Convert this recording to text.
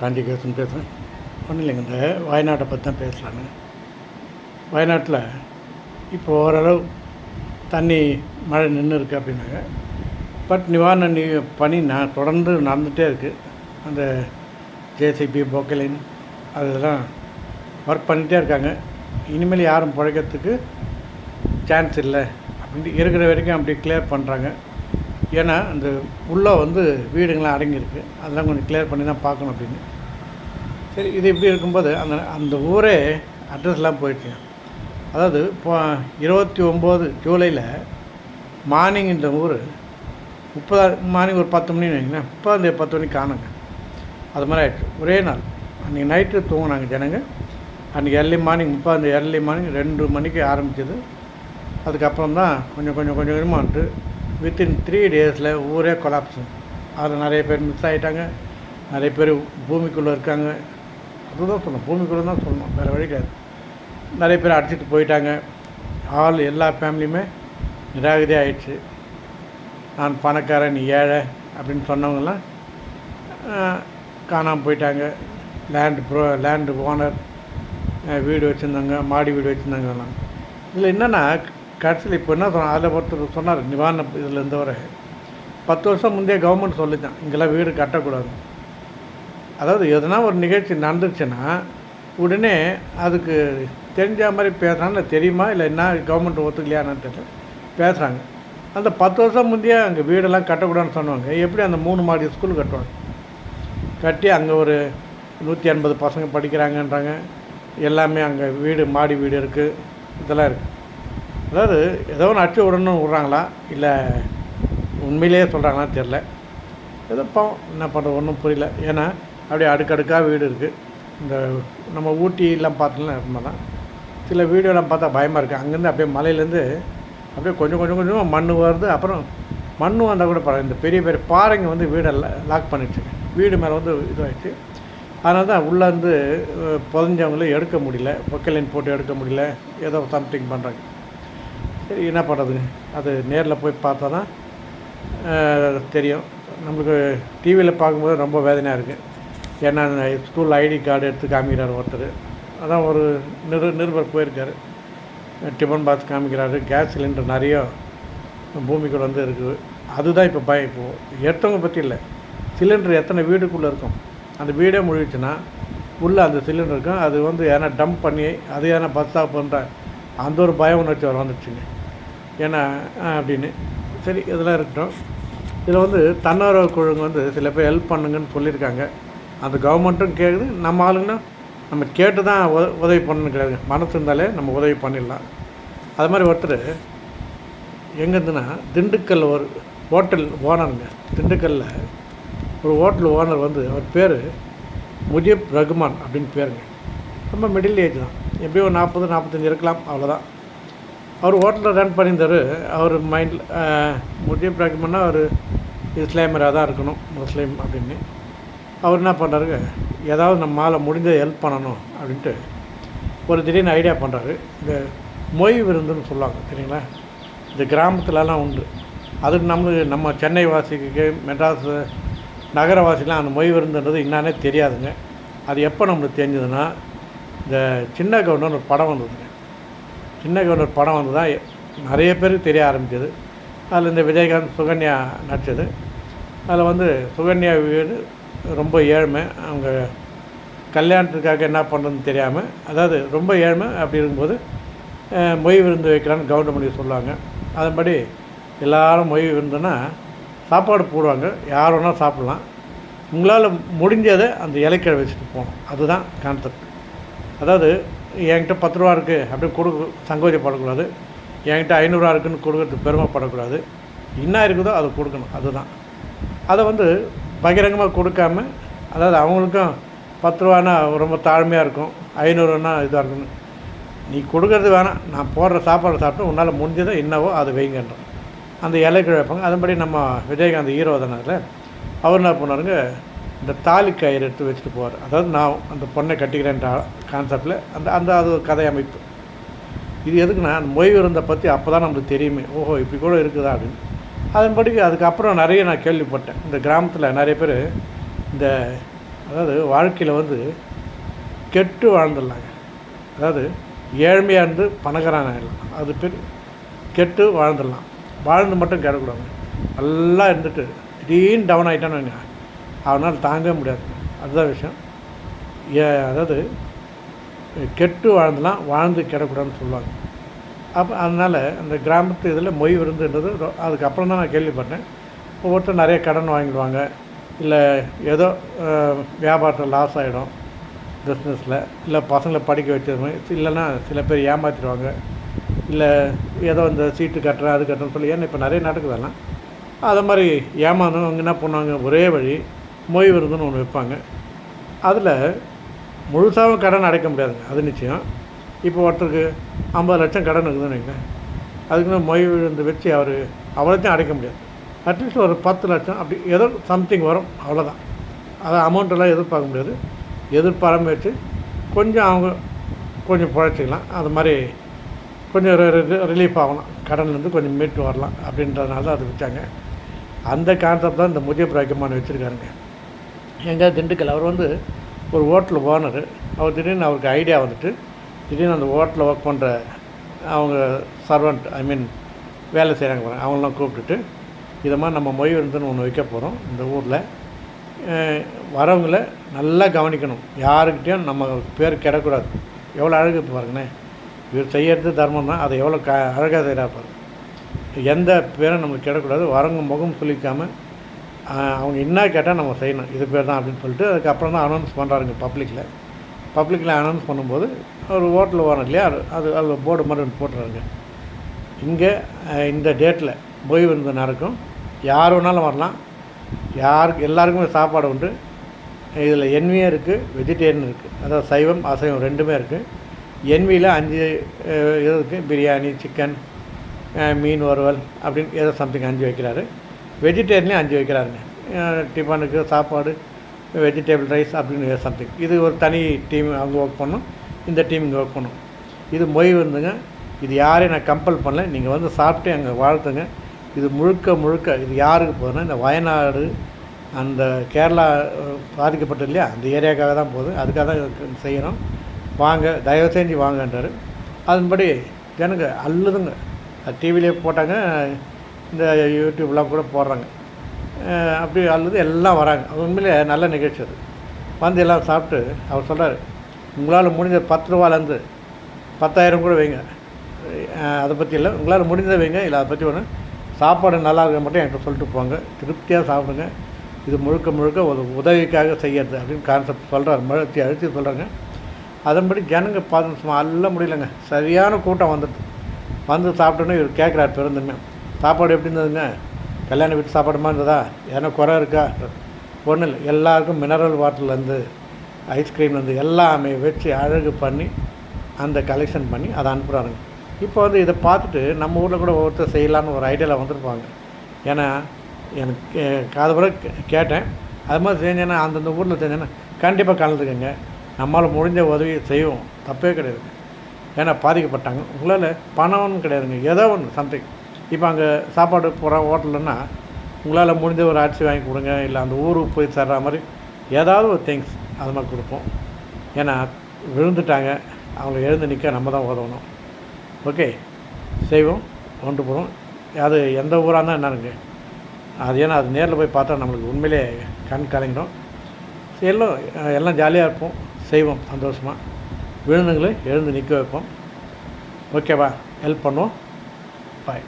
காந்திகேசன் பேசுகிறேன் ஒன்றும் இல்லைங்க இந்த வயநாட்டை பற்றி தான் பேசலான்னு வயநாட்டில் இப்போ ஓரளவு தண்ணி மழை நின்று இருக்குது அப்படின்னாங்க. பட் நிவாரண நீ பணி நான் தொடர்ந்து நடந்துகிட்டே இருக்குது அந்த ஜேசிபி போக்கலின் அதெல்லாம் ஒர்க் பண்ணிகிட்டே இருக்காங்க. இனிமேல் யாரும் பிழைக்கிறதுக்கு சான்ஸ் இல்லை. அப்படின்ட்டு இருக்கிற வரைக்கும் அப்படி கிளியர் பண்ணுறாங்க ஏன்னா அந்த உள்ளே வந்து வீடுங்களாம் அடங்கியிருக்கு. அதெல்லாம் கொஞ்சம் கிளியர் பண்ணி தான் பார்க்கணும் அப்படின்னு. சரி இது இப்படி இருக்கும்போது அந்த அந்த ஊரே அட்ரஸ்லாம் போயிடுச்சு. அதாவது இப்போ இருபத்தி ஒம்பது ஜூலையில் மார்னிங் இந்த ஊர் முப்பதா மார்னிங் ஒரு பத்து மணி வைங்களேன் இப்போ அந்த பத்து மணிக்கு காணுங்க. அது மாதிரி ஆகிடுச்சு ஒரே நாள். அன்றைக்கி நைட்டு தூங்கினாங்க ஜனங்க. அன்றைக்கி early மார்னிங் முப்பது early மார்னிங் ரெண்டு மணிக்கு ஆரம்பிச்சது. அதுக்கப்புறம் தான் கொஞ்சம் கொஞ்சம் கொஞ்சம் கொஞ்சமாக வந்துட்டு வித்தின் த்ரீ டேஸில் ஊரே கொலாப்ஸ் அதில் நிறைய பேர் மிஸ் ஆகிட்டாங்க நிறைய பேர் பூமிக்குள்ளே இருக்காங்க. அதுதான் சொல்லணும். பூமிக்குள்ளே தான் சொல்லணும். வேறு வழி கிடையாது. நிறைய பேர் அடிச்சிட்டு போயிட்டாங்க. ஆள் எல்லா ஃபேமிலியுமே நிராகதே ஆயிடுச்சு. நான் பணக்காரன் நீ ஏழை அப்படின்னு சொன்னவங்கலாம் காணாமல் போயிட்டாங்க. லேண்டு ப்ரோ லேண்டு ஓனர் வீடு வச்சுருந்தாங்க மாடி வீடு வச்சுருந்தாங்கலாம் இதில் என்னென்னா கடைசியில் இப்போ என்ன சொன்னால் அதில் ஒருத்தர் சொன்னார் நிவாரண இதில் இருந்தவரை. பத்து வருஷம் முந்தைய கவர்மெண்ட் சொல்லித்தான் இங்கெல்லாம் வீடு கட்டக்கூடாது அதாவது எதனா ஒரு நிகழ்ச்சி நடந்துச்சுன்னா உடனே அதுக்கு தெரிஞ்ச மாதிரி பேசுகிறாங்க இல்லை தெரியுமா இல்லை என்ன கவர்மெண்ட் ஒத்துக்கலையான்னு தெரியல. பேசுகிறாங்க அந்த பத்து வருஷம் முந்தைய அங்கே வீடெல்லாம் கட்டக்கூடாதுன்னு சொன்னாங்க எப்படி அந்த மூணு மாடி ஸ்கூல் கட்டுவாங்க? கட்டி அங்கே ஒரு நூற்றி எண்பது பசங்க படிக்கிறாங்கன்றாங்க. எல்லாமே அங்கே வீடு மாடி வீடு இருக்குது இதெல்லாம் இருக்குது அதாவது ஏதோ ஒன்று அடிச்சு விடணும்னு விட்றாங்களா? இல்லை உண்மையிலேயே சொல்கிறாங்களான்னு தெரில ஏதோ பாவம் என்ன பண்ணுறது ஒன்றும் புரியல. ஏன்னா அப்படியே அடுக்கடுக்காக வீடு இருக்குது இந்த நம்ம ஊட்டிலாம் பார்த்தோம்னா நம்ம தான் சில வீடியோலாம் பார்த்தா பயமாக இருக்குது அங்கேருந்து அப்படியே மலையிலேருந்து அப்படியே கொஞ்சம் கொஞ்சம் கொஞ்சமாக மண் வருது. அப்புறம் மண் வந்தால் கூட பரவாயில்ல. இந்த பெரிய பெரிய பாறைங்க வந்து வீடை லாக் பண்ணிடுச்சு. வீடு மேலே வந்து இதுவாகிடுச்சு அதனால தான் உள்ளேருந்து புதஞ்சவங்கள எடுக்க முடியல. பொக்கலைன் போட்டு எடுக்க முடியல. ஏதோ சம்திங் பண்ணுறாங்க சரி என்ன பண்ணுறதுங்க அது நேரில் போய் பார்த்தா தான் தெரியும். நம்மளுக்கு டிவியில் பார்க்கும்போது ரொம்ப வேதனையாக இருக்குது ஏன்னா ஸ்கூல் ஐடி கார்டு எடுத்து காமிக்கிறார் ஒருத்தர். அதான் ஒரு நிரு நிருபர் போயிருக்காரு. டிஃபன் பாக்ஸ் காமிக்கிறாரு. கேஸ் சிலிண்டர் நிறைய பூமிக்குள்ள வந்து இருக்குது. அதுதான் இப்போ பயம். இப்போது எடுத்தவங்க பற்றி இல்லை. சிலிண்டர் எத்தனை வீடுக்குள்ளே இருக்கும்? அந்த வீடே முழுகிச்சுன்னா உள்ளே அந்த சிலிண்டர் இருக்கும். அது வந்து ஏன்னா டம்ப் பண்ணி அது ஏன்னா பஸ் ஸ்டாப் பண்ணுற அந்த ஒரு பய உணர்ச்சி வர வந்துடுச்சுங்க. ஏன்னா அப்படின்னு. சரி இதெல்லாம் இருக்கட்டும். இதில் வந்து தன்னார்வ குழுங்க வந்து சில பேர் ஹெல்ப் பண்ணுங்கன்னு சொல்லியிருக்காங்க. அந்த கவர்மெண்ட்டும் கேட்குது நம்ம ஆளுங்கன்னா நம்ம கேட்டு தான் உத உதவி பண்ணணும் கிடையாது. மனசு இருந்தாலே நம்ம உதவி பண்ணிடலாம். அது மாதிரி ஒருத்தர் எங்கேருந்துன்னா திண்டுக்கல் ஒரு ஹோட்டல் ஓனருங்க. திண்டுக்கல்லில் ஒரு ஹோட்டல் ஓனர் வந்து அவர் பேர் முஜீப் ரகுமான் அப்படின்னு பேருங்க. ரொம்ப மிடில் ஏஜ் தான். எப்படியும் ஒரு நாற்பது நாற்பத்தஞ்சு இருக்கலாம் அவ்வளோதான் அவர் ஹோட்டலில் ரன் பண்ணியிருந்தார். அவர் மைண்டில் முஸ்லீம் ப்ராக்டிஸ் பண்ணால் அவர் இஸ்லாமியராக தான் இருக்கணும் முஸ்லீம் அப்படின்னு. அவர் என்ன பண்ணுறாருங்க ஏதாவது நம்ம மாலை முடிஞ்ச ஹெல்ப் பண்ணணும் அப்படின்ட்டு ஒரு திடீர்னு ஐடியா பண்ணுறாரு இந்த மொய் விருந்துன்னு சொல்லுவாங்க சரிங்களா இந்த கிராமத்துலலாம் உண்டு. அதுக்கு நம்மளுக்கு நம்ம சென்னை வாசிக்கு மெட்ராஸ் நகரவாசிலாம் அந்த மொய் விருந்துன்றது என்னன்னே தெரியாதுங்க. அது எப்போ நம்மளுக்கு தெரிஞ்சதுன்னா இந்த சின்ன கவுண்டர் ஒரு படம் வந்ததுங்க. சின்ன கவுண்டர் படம் வந்து தான் நிறைய பேருக்கு தெரிய ஆரம்பிச்சது. அதில் இந்த விஜயகாந்த் சுகன்யா நடித்தது அதில் வந்து சுகன்யா வீடு ரொம்ப ஏழ்மை. அவங்க கல்யாணத்துக்காக என்ன பண்ணுறதுன்னு தெரியாமல் அதாவது ரொம்ப ஏழ்மை அப்படி இருக்கும்போது மொய் விருந்து வைக்கலான்னு கவர்மெண்ட் சொல்லுவாங்க. அதன்படி எல்லாரும் மொய் விருந்துன்னா சாப்பாடு போடுவாங்க. யார் வேணால் சாப்பிட்லாம். உங்களால் முடிஞ்சதை அந்த இலைக்கிழ வச்சுட்டு போகணும். அதுதான் கான்செப்ட் அதாவது என்கிட்ட பத்து ரூபா இருக்குது அப்படின்னு கொடுக்க சங்கோஜப்படக்கூடாது என்கிட்ட ஐநூறுரூவா இருக்குன்னு கொடுக்கறது பெருமைப்படக்கூடாது என்ன இருக்குதோ அதை கொடுக்கணும் அதுதான். அதை வந்து பகிரங்கமாக கொடுக்காம அதாவது அவங்களுக்கும் பத்து ரூபானா ரொம்ப தாழ்மையாக இருக்கும் ஐநூறுனா இதாக இருக்கணும் நீ கொடுக்கறது வேணாம் நான் போடுற சாப்பாடு சாப்பிட்டு உன்னால் முடிஞ்சதை என்னவோ அதை வைங்கன்றோம் அந்த இலை வைப்பாங்க. அதன்படி நம்ம விஜயகாந்த் ஹீரோ தானே அவர் என்ன பண்ணாருங்க இந்த தாலி கயிறு எடுத்து வச்சுட்டு போவார் அதாவது நான் அந்த பொண்ணை கட்டிக்கிறேன்ற கான்செப்டில் அந்த அந்த அது ஒரு கதை அமைப்பு. இது எதுக்குன்னா அந்த மொய் விருந்தை பற்றி அப்போ தான் நம்மளுக்கு தெரியுமே. ஓஹோ இப்படி கூட இருக்குதா அப்படின்னு. அதன்படி அதுக்கப்புறம் நிறைய நான் கேள்விப்பட்டேன். இந்த கிராமத்தில் நிறைய பேர் இந்த அதாவது வாழ்க்கையில் வந்து கெட்டு வாழ்ந்துடலாங்க. அதாவது ஏழ்மையாக இருந்து பணக்காரன் ஆகிடலாம் அது பேர் கெட்டு வாழ்ந்துடலாம். வாழ்ந்து மட்டும் கேட்கக்கூடாது நல்லா இருந்துட்டு திடீர்னு டவுன் ஆகிட்டான்னு வைங்க. அவனால் தாங்கவே முடியாது. அதுதான் விஷயம். ஏ அதாவது கெட்டு வாழ்ந்தலாம் வாழ்ந்து கிடக்கூடாதுன்னு சொல்லுவாங்க. அப்போ அதனால் அந்த கிராமத்து இதில் மொய் விருந்துன்றது அதுக்கப்புறம் தான் நான் கேள்விப்பட்டேன். ஒவ்வொருத்தர் நிறைய கடன் வாங்கிடுவாங்க. இல்லை ஏதோ வியாபாரத்தில் லாஸ் ஆகிடும் பிஸ்னஸில் இல்லை பசங்களை படிக்க வச்சிருவாங்க இல்லைன்னா சில பேர் ஏமாற்றிடுவாங்க இல்லை ஏதோ இந்த சீட்டு கட்டுறேன் அது கட்டுறேன்னு சொல்லி ஏன்னா இப்போ நிறைய நடக்குதெல்லாம் அதை மாதிரி ஏமாந்தவங்க என்ன பண்ணுவாங்க? ஒரே வழி மொய் விருந்துன்னு ஒன்று வைப்பாங்க. அதில் முழுசாகவும் கடன் அடைக்க முடியாதுங்க. அது நிச்சயம். இப்போ ஒருத்தருக்கு ஐம்பது லட்சம் கடன் இருக்குதுன்னு வைங்களேன் அதுக்குன்னு மொய் விழுந்து வச்சு அவர் அவ்வளோத்தையும் அடைக்க முடியாது. அட்லீஸ்ட் ஒரு பத்து லட்சம் அப்படி ஏதோ சம்திங் வரும். அவ்வளோதான் அதை அமௌண்ட்டெல்லாம் எதிர்பார்க்க முடியாது. எதிர்பாராமல் வச்சு கொஞ்சம் அவங்க கொஞ்சம் பிழைச்சிக்கலாம். அது மாதிரி கொஞ்சம் ரிலீஃப் ஆகலாம் கடன்லேருந்து கொஞ்சம் மீட்டு வரலாம் அப்படின்றதுனால தான் அது வச்சாங்க. அந்த கான்செப்ட் தான் இந்த முஜிப் ரஹ்மான் வச்சுருக்காருங்க. எங்கேயாவது திண்டுக்கல் அவர் வந்து ஒரு ஹோட்டல் ஓனர். அவர் திடீர்னு அவருக்கு ஐடியா வந்துட்டு திடீர்னு அந்த ஹோட்டலில் ஒர்க் பண்ணுற அவங்க சர்வெண்ட் ஐ மீன் வேலை செய்கிறாங்க பாருங்க அவங்களாம் கூப்பிட்டுட்டு இதை மாதிரி நம்ம மொய் விருந்துன்னு ஒன்று வைக்க போகிறோம் இந்த ஊரில். வரவங்கள நல்லா கவனிக்கணும். யாருக்கிட்டேயும் நம்ம பேர் கிடக்கூடாது. எவ்வளோ அழகு பாருங்கண்ணே இவர் செய்யறது தர்மம் தான். அதை எவ்வளோ க அழகாக செய்கிறா பாருங்க. எந்த பேரும் நமக்கு கிடக்கூடாது. வரவங்க முகம் சொல்லிக்காமல் அவங்க என்ன கேட்டால் நம்ம செய்யணும். இது பேர் தான் அப்படின்னு சொல்லிட்டு அதுக்கப்புறம் தான் அனௌன்ஸ் பண்ணுறாருங்க பப்ளிக்கில் பப்ளிக்கில் அனௌன்ஸ் பண்ணும்போது ஒரு ஹோட்டல் ஓனர் இல்லையா அது அது அதில் போர்டு மாதிரி ஒன்று போட்டுறாருங்க. இங்கே இந்த டேட்டில் போய் வந்து நடக்கும். யார் வேணாலும் வரலாம். யாருக்கு எல்லாருக்குமே சாப்பாடு உண்டு. இதில் என்வியும் இருக்குது வெஜிடேரியன் இருக்குது அதாவது சைவம் அசைவம் ரெண்டுமே இருக்குது என்வியில் அஞ்சு இது இருக்குது பிரியாணி சிக்கன் மீன் வறுவல் அப்படின்னு ஏதோ சம்திங் அஞ்சு வைக்கிறாரு. வெஜிடேரியன்லேயும் அஞ்சு வைக்கிறாருங்க. டிஃபனுக்கு சாப்பாடு வெஜிடபிள் ரைஸ் அப்படின்னு சம்திங் இது ஒரு தனி டீம் அவங்க ஒர்க் பண்ணும். இந்த டீம் இங்கே ஒர்க் பண்ணும். இது மொய் வந்துங்க. இது யாரையும் நான் கம்பல் பண்ணல. நீங்கள் வந்து சாப்பிட்டு அங்கே வாழ்த்துங்க இது முழுக்க முழுக்க இது யாருக்கு போகுதுன்னா இந்த வயநாடு அந்த கேரளா பாதிக்கப்பட்டது இல்லையா? அந்த ஏரியாவுக்காக தான் போகுது. அதுக்காக தான் செய்யணும் வாங்க தயவு செஞ்சு வாங்கன்றார். அதன்படி ஜனங்க அல்லுதுங்க டிவிலே போட்டாங்க. இந்த யூடியூப்லாம் கூட போடுறாங்க. அப்படி அல்லது எல்லாம் வராங்க. அது உண்மையிலே நல்ல நிகழ்ச்சி அது. வந்து எல்லாம் சாப்பிட்டு அவர் சொல்கிறார் உங்களால் முடிஞ்ச பத்து ரூபாலேருந்து பத்தாயிரம் கூட வைங்க. அதை பற்றி இல்லை. உங்களால் முடிஞ்சதை வைங்க. இல்லை அதை பற்றி ஒன்று சாப்பாடு நல்லா இருக்க மட்டும் என்கிட்ட சொல்லிட்டு போங்க. திருப்தியாக சாப்பிடுங்க. இது முழுக்க முழுக்க ஒரு உதவிக்காக செய்யறது அப்படின்னு கான்செப்ட் சொல்கிறார் முழுத்தி அழுத்தி சொல்கிறாங்க அதன்படி ஜனங்க பார்த்து சும்மா அல்ல முடியலங்க. சரியான கூட்டம் வந்துட்டு. வந்து சாப்பிட்டோன்னே இவர் கேட்குறாரு பெருந்துமே சாப்பாடு எப்படி இருந்ததுங்க? கல்யாண வீட்டு சாப்பாடு மாதிரி இருந்ததா? ஏன்னா குறை இருக்கா? ஒன்றும் இல்லை. எல்லாருக்கும் மினரல் வாட்டர்லேருந்து ஐஸ்கிரீம்லேருந்து எல்லாமே வச்சு அழகு பண்ணி அந்த கலெக்ஷன் பண்ணி அதை அனுப்புகிறாருங்க இப்போ வந்து இதை பார்த்துட்டு நம்ம ஊரில் கூட ஒவ்வொருத்தர் செய்யலான்னு ஒரு ஐடியாவில் வந்திருப்பாங்க. ஏன்னா எனக்கு கே- கே- கேட்டேன். அது மாதிரி செஞ்சேன்னா அந்தந்த ஊரில் செஞ்சேன்னா கண்டிப்பாக கலந்துக்கங்க. நம்மளால் முடிஞ்ச உதவி செய்வோம். தப்பே கிடையாது ஏன்னா பாதிக்கப்பட்டாங்க. உங்களால் பணம்னு கிடையாதுங்க. ஏதோ ஒன்று சம்திங் இப்போ அங்கே சாப்பாடு போகிற ஹோட்டலுன்னா உங்களால் முடிஞ்ச ஒரு அரிசி வாங்கி கொடுங்க இல்லை அந்த ஊருக்கு போய் தர்ற மாதிரி ஏதாவது ஒரு திங்ஸ் அது மாதிரி கொடுப்போம். ஏன்னா விழுந்துட்டாங்க அவங்க எழுந்து நிற்க நம்ம தான் உதவணும். ஓகே செய்வோம் கொண்டு போகிறோம் அது எந்த ஊராக இருந்தால் என்னங்க அது ஏன்னா அது நேரில் போய் பார்த்தா நம்மளுக்கு உண்மையிலே கண் கலங்கிடும். சரி, எல்லாம் எல்லாம் ஜாலியாக இருப்போம். செய்வோம் சந்தோஷமாக விழுந்துங்களை எழுந்து நிற்க வைப்போம். ஓகேவா ஹெல்ப் பண்ணுவோம். பாய்